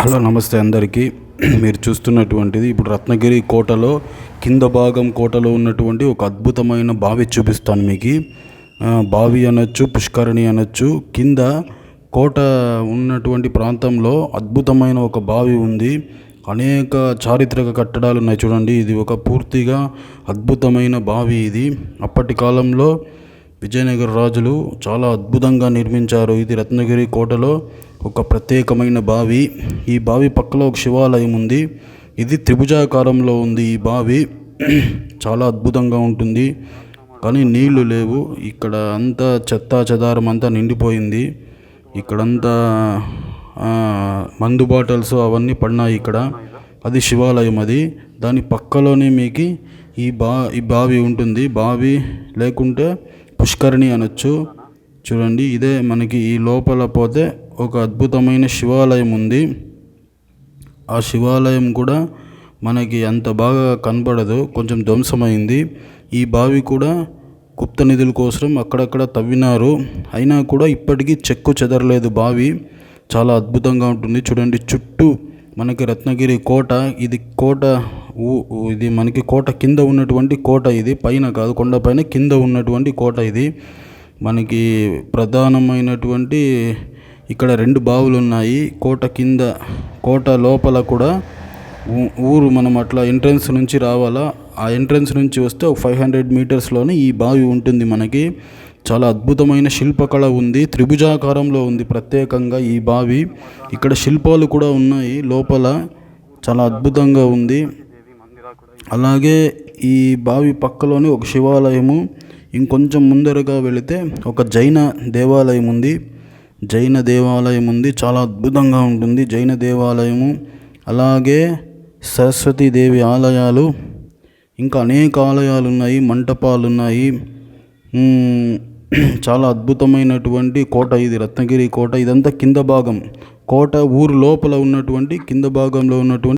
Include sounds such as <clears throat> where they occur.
Hello నమస్తే అందరికీ. మీరు చూస్తున్నటువంటిది ఇప్పుడు రత్నగిరి కోటలో కింద భాగం కోటలో ఉన్నటువంటి ఒక అద్భుతమైన బావి చూపిస్తాను మీకు. బావి అనొచ్చు పుష్కరిణి అనొచ్చు కింద కోట ఉన్నటువంటి ప్రాంతంలో అద్భుతమైన ఒక బావి ఉంది. అనేక చారిత్రక కట్టడాలు ఉన్నాయి చూడండి ఇది ఒక పూర్తిగా అద్భుతమైన బావి ఇది. అప్పటి కాలంలో విజయనగర రాజులు చాలా అద్భుతంగా నిర్మించారు. ఇది రత్నగిరి కోటలో ఒక ప్రత్యేకమైన బావి. ఈ బావి పక్కలో ఒక శివాలయం ఉంది. ఇది త్రిభుజాకారంలో ఉంది ఈ బావి. చాలా అద్భుతంగా ఉంటుంది. కానీ నీళ్ళు లేవు. ఇక్కడ అంతా చెత్త చెదారం అంతా నిండిపోయింది. ఇక్కడంతా మందు బాటిల్స్ అవన్నీ పడినాయి ఇక్కడ. అది శివాలయం అది. దాని పక్కలోనే మీకు ఈ బా ఈ బావి ఉంటుంది. బావి లేకుంటే పుష్కరిణి అనొచ్చు. చూడండి ఇదే మనకి ఈ లోపల పోతే ఒక అద్భుతమైన శివాలయం ఉంది. ఆ శివాలయం కూడా మనకి అంత బాగా కనబడదు. కొంచెం ధ్వంసమైంది. ఈ బావి కూడా గుప్త నిధుల కోసం అక్కడక్కడ తవ్వినారు. అయినా కూడా ఇప్పటికీ చెక్కు చెదరలేదు బావి. చాలా అద్భుతంగా ఉంటుంది. చూడండి చుట్టూ మనకి రత్నగిరి కోట. ఇది కోట ఇది మనకి కోట కింద ఉన్నటువంటి కోట ఇది. పైన కాదు కొండపైన కింద ఉన్నటువంటి కోట ఇది. మనకి ప్రధానమైనటువంటి ఇక్కడ రెండు బావులు ఉన్నాయి కోట కింద కోట లోపల కూడా ఊ- ఊరు మనం అట్లా ఎంట్రన్స్ నుంచి రావాలా? ఆ ఎంట్రన్స్ నుంచి వస్తే ఒక ఫైవ్ హండ్రెడ్ మీటర్స్లోనే ఈ బావి ఉంటుంది మనకి. చాలా అద్భుతమైన శిల్పకళ ఉంది. త్రిభుజాకారంలో ఉంది ప్రత్యేకంగా ఈ బావి. ఇక్కడ శిల్పాలు కూడా ఉన్నాయి లోపల. చాలా అద్భుతంగా ఉంది. అలాగే ఈ బావి పక్కలోనే ఒక శివాలయము. ఇంకొంచెం ముందరగా వెళితే ఒక జైన దేవాలయం ఉంది. జైన దేవాలయం ఉంది. చాలా అద్భుతంగా ఉంటుంది. జైన దేవాలయము అలాగే సరస్వతీదేవి ఆలయాలు ఇంకా అనేక ఆలయాలు ఉన్నాయి మంటపాలు ఉన్నాయి <clears throat> చాలా అద్భుతమైనటువంటి కోట ఇది రత్నగిరి కోట. ఇదంతా కింద భాగం. కోట ఊరు లోపల ఉన్నటువంటి కింద భాగంలో ఉన్నటువంటి